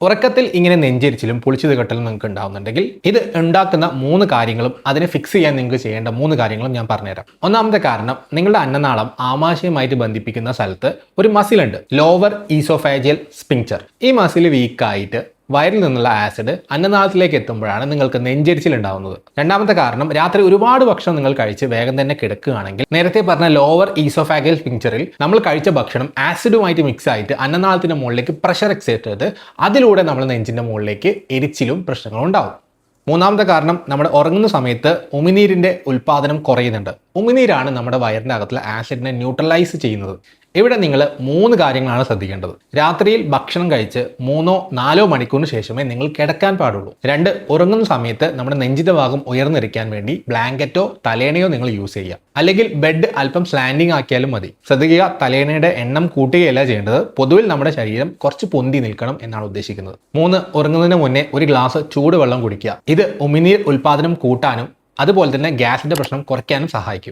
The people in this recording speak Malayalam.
ഉറക്കത്തിൽ ഇങ്ങനെ നെഞ്ചരിച്ചിലും പൊളിച്ചു കെട്ടലും നിങ്ങൾക്ക് ഉണ്ടാവുന്നുണ്ടെങ്കിൽ ഇത് ഉണ്ടാക്കുന്ന മൂന്ന് കാര്യങ്ങളും അതിനെ ഫിക്സ് ചെയ്യാൻ നിങ്ങൾക്ക് ചെയ്യേണ്ട മൂന്ന് കാര്യങ്ങളും ഞാൻ പറഞ്ഞുതരാം. ഒന്നാമത്തെ കാരണം നിങ്ങളുടെ അന്നനാളം ആമാശയമായിട്ട് ബന്ധിപ്പിക്കുന്ന സ്ഥലത്ത് ഒരു മസിലുണ്ട് ലോവർ ഈസോഫാജിയൽ സ്പിങ്ചർ ഈ മസിൽ വീക്കായിട്ട് വയറിൽ നിന്നുള്ള ആസിഡ് അന്നനാളത്തിലേക്ക് എത്തുമ്പോഴാണ് നിങ്ങൾക്ക് നെഞ്ചരിച്ചിൽ ഉണ്ടാവുന്നത് രണ്ടാമത്തെ കാരണം രാത്രി ഒരുപാട് ഭക്ഷണം നിങ്ങൾ കഴിച്ച് വേഗം തന്നെ കിടക്കുകയാണെങ്കിൽ നേരത്തെ പറഞ്ഞ ലോവർ ഈസോഫാഗൽ പിക്ചറിൽ നമ്മൾ കഴിച്ച ഭക്ഷണം ആസിഡുമായിട്ട് മിക്സ് ആയിട്ട് അന്നനാളത്തിന്റെ മുകളിലേക്ക് പ്രഷർ എക്സേറ്റ് ചെയ്ത് അതിലൂടെ നമ്മൾ നെഞ്ചിന്റെ മുകളിലേക്ക് എരിച്ചിലും പ്രശ്നങ്ങളും ഉണ്ടാവും. മൂന്നാമത്തെ കാരണം നമ്മൾ ഉറങ്ങുന്ന സമയത്ത് ഉമിനീരിന്റെ ഉൽപാദനം കുറയുന്നുണ്ട്. ഉമിനീരാണ് നമ്മുടെ വയറിന്റെ അകത്തുള്ള ആസിഡിനെ ന്യൂട്രലൈസ് ചെയ്യുന്നത്. ഇവിടെ നിങ്ങൾ മൂന്ന് കാര്യങ്ങളാണ് ശ്രദ്ധിക്കേണ്ടത്. രാത്രിയിൽ ഭക്ഷണം കഴിച്ച് മൂന്നോ നാലോ മണിക്കൂറിന് ശേഷമേ നിങ്ങൾ കിടക്കാൻ പാടുള്ളൂ. രണ്ട് ഉറങ്ങുന്ന സമയത്ത് നമ്മുടെ നെഞ്ചിന്റെ ഭാഗം ഉയർന്നിരിക്കാൻ വേണ്ടി ബ്ലാങ്കറ്റോ തലേണയോ നിങ്ങൾ യൂസ് ചെയ്യുക. അല്ലെങ്കിൽ ബെഡ് അല്പം സ്ലാൻഡിങ് ആക്കിയാലും മതി. ശ്രദ്ധിക്കുക തലേണയുടെ എണ്ണം കൂട്ടുകയല്ല ചെയ്യേണ്ടത്. പൊതുവിൽ നമ്മുടെ ശരീരം കുറച്ച് പൊന്തി നിൽക്കണം എന്നാണ് ഉദ്ദേശിക്കുന്നത്. മൂന്ന് ഉറങ്ങുന്നതിന് മുന്നേ ഒരു ഗ്ലാസ് ചൂടുവെള്ളം കുടിക്കുക. ഇത് ഉമിനീർ ഉൽപാദനം കൂട്ടാനും അതുപോലെ തന്നെ ഗ്യാസിന്റെ പ്രശ്നം കുറയ്ക്കാനും സഹായിക്കും.